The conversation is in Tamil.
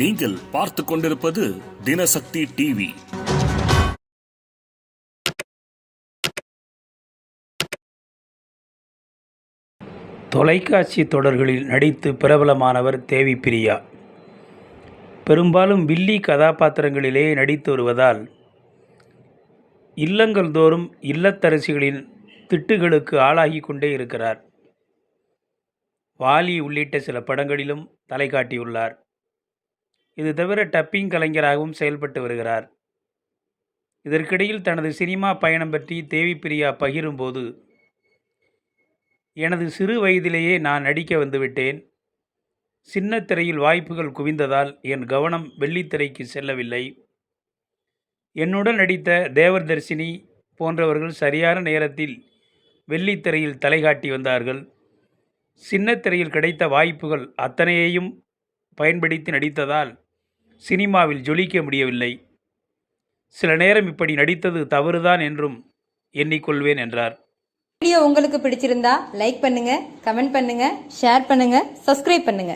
நீங்கள் பார்த்து கொண்டிருப்பது தினசக்தி டிவி. தொலைக்காட்சி தொடர்களில் நடித்து பிரபலமானவர் தேவி பிரியா. பெரும்பாலும் வில்லி கதாபாத்திரங்களிலே நடித்து வருவதால் இல்லங்கள் தோறும் இல்லத்தரசிகளின் திட்டுகளுக்கு ஆளாகி கொண்டே இருக்கிறார். வாலி உள்ளிட்ட சில படங்களிலும் தலை காட்டியுள்ளார் இது தவிர டப்பிங் கலைஞராகவும் செயல்பட்டு வருகிறார். இதற்கிடையில் தனது சினிமா பயணம் பற்றி தேவி பிரியா பகிரும்போது எனது சிறு வயதிலேயே நான் நடிக்க வந்துவிட்டேன். சின்ன திரையில் வாய்ப்புகள் குவிந்ததால் என் கவனம் வெள்ளித்திரைக்கு செல்லவில்லை. என்னுடன் நடித்த தேவர்தர்ஷினி போன்றவர்கள் சரியான நேரத்தில் வெள்ளித்திரையில் தலைகாட்டி வந்தார்கள். சின்ன திரையில் கிடைத்த வாய்ப்புகள் அத்தனையையும் பயன்படுத்தி நடித்ததால் சினிமாவில் ஜொலிக்க முடியவில்லை. சில நேரம் இப்படி நடித்தது தவறுதான் என்றும் எண்ணிக்கொள்வேன் என்றார். வீடியோ உங்களுக்கு பிடிச்சிருந்தா லைக் பண்ணுங்க கமெண்ட் பண்ணுங்க ஷேர் பண்ணுங்க சப்ஸ்கிரைப் பண்ணுங்க.